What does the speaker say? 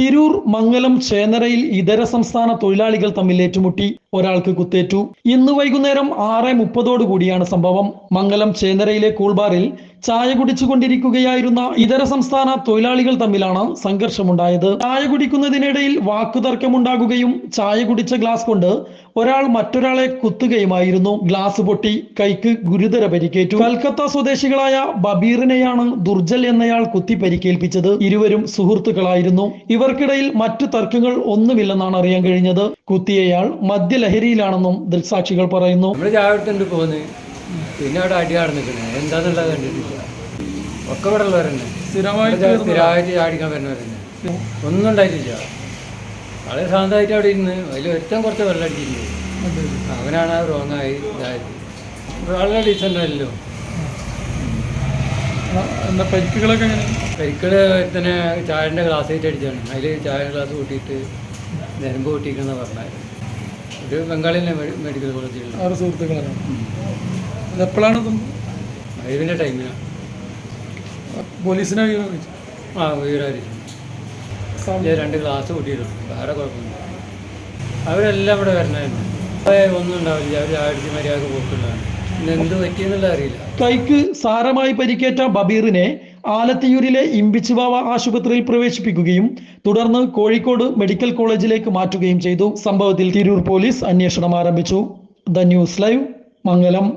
തിരൂർ മംഗലം ചേനരയിൽ ഇതര സംസ്ഥാന തൊഴിലാളികൾ തമ്മിൽ ഏറ്റുമുട്ടി. ഒരാൾക്ക് കുത്തേറ്റു. ഇന്ന് വൈകുന്നേരം ആറ് മുപ്പതോടു കൂടിയാണ് സംഭവം. മംഗലം ചേനരയിലെ കൂൾബാറിൽ ചായ കുടിച്ചുകൊണ്ടിരിക്കുകയായിരുന്ന ഇതര സംസ്ഥാന തൊഴിലാളികൾ തമ്മിലാണ് സംഘർഷമുണ്ടായത്. ചായ കുടിക്കുന്നതിനിടയിൽ വാക്കുതർക്കമുണ്ടാകുകയും ചായ കുടിച്ച ഗ്ലാസ് കൊണ്ട് ഒരാൾ മറ്റൊരാളെ കുത്തുകയുമായിരുന്നു. ഗ്ലാസ് പൊട്ടി കൈക്ക് ഗുരുതര പരിക്കേറ്റു. കൽക്കത്ത സ്വദേശികളായ ബബീറിനെയാണ് ദുർജൽ എന്നയാൾ കുത്തി പരിക്കേൽപ്പിച്ചത്. ഇരുവരും സുഹൃത്തുക്കളായിരുന്നു. ഇവർക്കിടയിൽ മറ്റു തർക്കങ്ങൾ ഒന്നുമില്ലെന്നാണ് അറിയാൻ കഴിഞ്ഞത്. കുത്തിയയാൾ മദ്യലഹരിയിലാണെന്നും ദൃക്സാക്ഷികൾ പറയുന്നു. പോന്ന് അവിടെ അടി നടന്നിട്ടുണ്ട്. എന്താന്നുള്ളത് കണ്ടിട്ടില്ല. ഒക്കെ ഇവിടെ ഉള്ളവരെന്നെ സ്ഥിരമായിട്ട് സ്ഥിരമായിട്ട് ചാടിക്കാൻ വരുന്നവരെന്നെ ഒന്നും ഉണ്ടായിട്ടില്ല. വളരെ ശാന്തമായിട്ട് അവിടെ ഇരുന്ന് അതിൽ ഒരുത്തൻ കുറച്ച് വെള്ളം അടിച്ചിട്ടുണ്ട്. അവനാണ് ആ റോങ്ങായി ഇതായത്. വളരെ ഡീസന്റ് അല്ലല്ലോ എന്താ പരിക്കുകളൊക്കെ പരിക്കുകൾ പരിക്കൾ തന്നെ ചായന്റെ ഗ്ലാസ് ആയിട്ട് അടിച്ചാണ് അതിൽ ചായ ഗ്ലാസ് കൂട്ടിയിട്ട് നിരമ്പ് കൂട്ടിയിരിക്കുന്ന പറഞ്ഞായിരുന്നു ഒരു ബംഗാളിലെ മെഡിക്കൽ കോളേജിലുള്ള ആറ് സുഹൃത്തുക്കളാണ്. അതെപ്പോഴാണ് മൈവിന്റെ ടൈമിലാണ് പോലീസിനെ ആ വീടായിരിക്കും രണ്ട് ഗ്ലാസ് കൂട്ടിയിട്ടുണ്ട് വേറെ കുഴപ്പമില്ല അവരെല്ലാം ഇവിടെ വരണമായിരുന്നു ഒന്നും ഉണ്ടാവില്ല. അവർ അടിച്ച് മര്യാദ പോക്കുള്ളതാണ് പിന്നെ എന്ത് പറ്റിയെന്നുള്ള അറിയില്ല. കൈക്ക് സാരമായി പരിക്കേറ്റ ബബീറിനെ ആലത്തിയൂരിലെ ഇമ്പിച്ചുവാവ ആശുപത്രിയിൽ പ്രവേശിപ്പിക്കുകയും തുടർന്ന് കോഴിക്കോട് മെഡിക്കൽ കോളേജിലേക്ക് മാറ്റുകയും ചെയ്തു. സംഭവത്തിൽ തിരൂർ പോലീസ് അന്വേഷണം ആരംഭിച്ചു. The news live Mangalam.